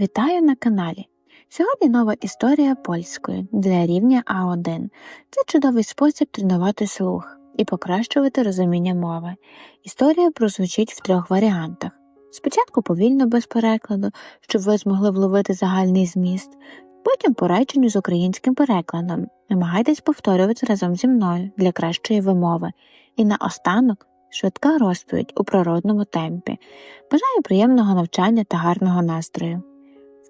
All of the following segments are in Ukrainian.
Вітаю на каналі. Сьогодні нова історія польською для рівня А1. Це чудовий спосіб тренувати слух і покращувати розуміння мови. Історія прозвучить в трьох варіантах. Спочатку повільно без перекладу, щоб ви змогли вловити загальний зміст, потім по реченню з українським перекладом. Намагайтесь повторювати разом зі мною для кращої вимови. І наостанок швидка розповідь у природному темпі. Бажаю приємного навчання та гарного настрою.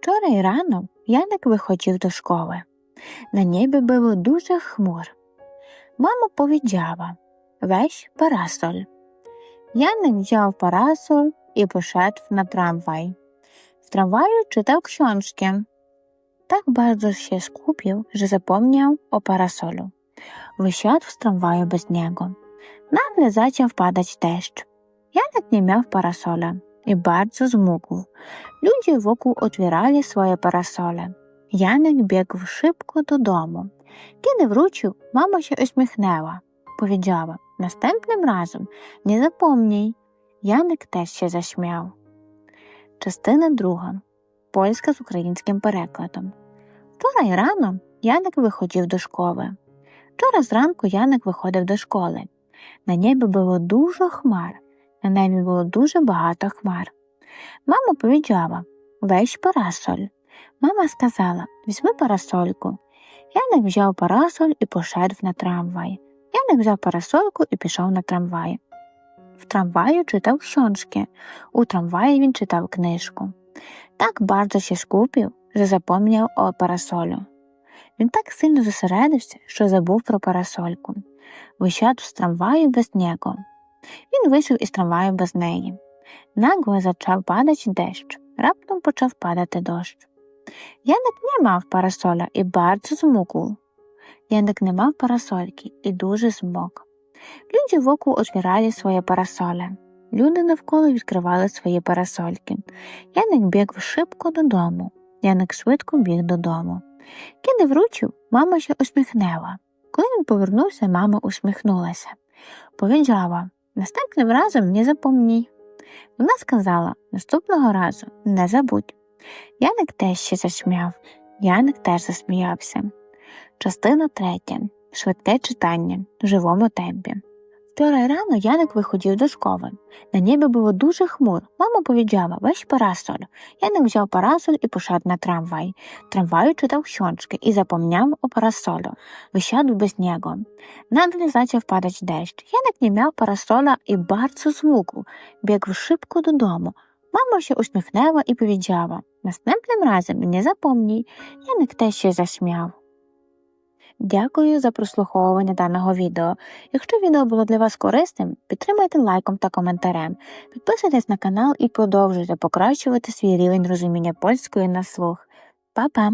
Вчора і рано Яник виходив до школи. На небі було дуже хмур. Мама powiedziała, weź parasol. Janek wziął parasol i poszedł na tramwaj. W tramwaju czytał książkę. Tak bardzo się skupił, że zapomniał o parasolu. Wysiadł z tramwaju bez niego. Nagle zaczął wpadać deszcz. Janek nie miał parasola I bardzo zmógł. Ludzie wokół otwierali swoje parasole. Janek biegł szybko do domu. Kiedy wrócił, mama się uśmiechnęła. Powiedziała, następnym razem nie zapomnij. Janek też się zaśmiał. Частина друга. Польська з українським перекладом. Вчора й рано Яник виходив до школи. Вчора зранку Яник виходив до школи. На небі було дуже хмар. На небі було дуже багато хмар. Мама powiedziała, weź parasol. Мама сказала, візьми парасольку. Яник взяв парасоль і пошедв на трамвай. Яник взяв парасольку і пішов на трамвай. В трамваю читав książkę. У трамваї він читав книжку. Так bardzo się skupił, що запомняв о парасолю. Він так сильно зосередився, що забув про парасольку. Вищав з трамваю без нього. Він вийшов із трамваю без неї. Нагло почав падати дощ. Раптом почав падати дощ. Яник не мав парасоля і bardzo змокнув. Яник не мав парасольки і дуже змок. Люди вокруг отвірали свої парасоли. Люди навколо відкривали свої парасольки. Яник біг шибко додому. Яник швидко біг додому. Кіди вручив, мама ще усміхнела. Коли він повернувся, мама усміхнулася. Powiedziała, наступним разом не запомній. Вона сказала, наступного разу не забудь. Яник теж ще засміяв. Яник теж засміявся. Частина третя. Швидке читання в живому темпі. Вчора й рано Яник виходив до школи. На небі було дуже хмур. Мама powiedziała, weź parasol. Яник взяв парасоль і пішов на трамвай. Трамваю читав książkę і запомняв о парасолю. Висяду без нього. Наgle zaczął padać deszcz. Janek nie miał parasola i bardzo zmógł. Biegł szybko domu. Mama się uśmiechnęła i powiedziała, następnym razem nie zapomnij. Janek też się zaśmiał. Дякую за прослуховування даного відео. Якщо відео було для вас корисним, підтримайте лайком та коментарем. Підписуйтесь на канал і продовжуйте покращувати свій рівень розуміння польської на слух. Па-па!